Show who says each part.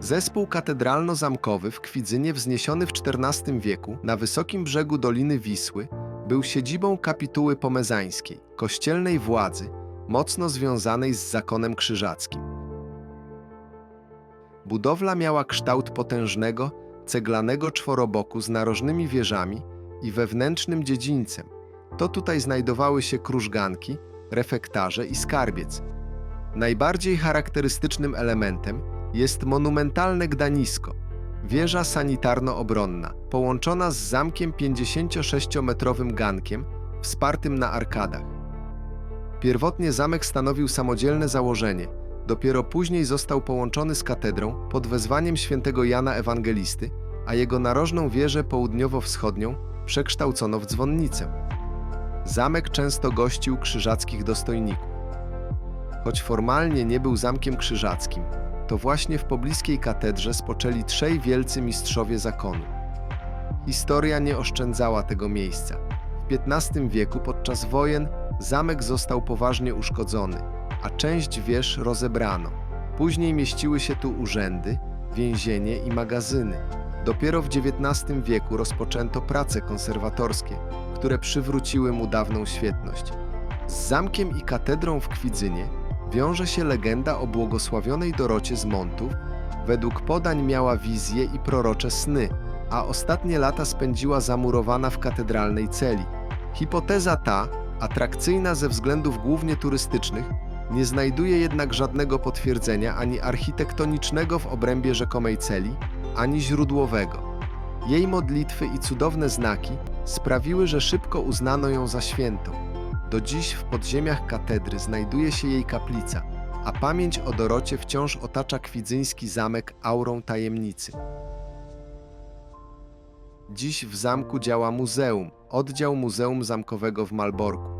Speaker 1: Zespół katedralno-zamkowy w Kwidzynie wzniesiony w XIV wieku na wysokim brzegu Doliny Wisły był siedzibą kapituły pomezańskiej, kościelnej władzy, mocno związanej z zakonem krzyżackim. Budowla miała kształt potężnego, ceglanego czworoboku z narożnymi wieżami i wewnętrznym dziedzińcem. To tutaj znajdowały się krużganki, refektarze i skarbiec. Najbardziej charakterystycznym elementem jest monumentalne gdanisko, wieża sanitarno-obronna, połączona z zamkiem 56-metrowym gankiem wspartym na arkadach. Pierwotnie zamek stanowił samodzielne założenie, dopiero później został połączony z katedrą pod wezwaniem świętego Jana Ewangelisty, a jego narożną wieżę południowo-wschodnią przekształcono w dzwonnicę. Zamek często gościł krzyżackich dostojników. Choć formalnie nie był zamkiem krzyżackim, to właśnie w pobliskiej katedrze spoczęli trzej wielcy mistrzowie zakonu. Historia nie oszczędzała tego miejsca. W XV wieku podczas wojen zamek został poważnie uszkodzony, a część wież rozebrano. Później mieściły się tu urzędy, więzienie i magazyny. Dopiero w XIX wieku rozpoczęto prace konserwatorskie, które przywróciły mu dawną świetność. Z zamkiem i katedrą w Kwidzynie wiąże się legenda o błogosławionej Dorocie z Montów. Według podań miała wizje i prorocze sny, a ostatnie lata spędziła zamurowana w katedralnej celi. Hipoteza ta, atrakcyjna ze względów głównie turystycznych, nie znajduje jednak żadnego potwierdzenia ani architektonicznego w obrębie rzekomej celi, ani źródłowego. Jej modlitwy i cudowne znaki sprawiły, że szybko uznano ją za świętą. Do dziś w podziemiach katedry znajduje się jej kaplica, a pamięć o Dorocie wciąż otacza kwidzyński zamek aurą tajemnicy. Dziś w zamku działa muzeum, oddział Muzeum Zamkowego w Malborku.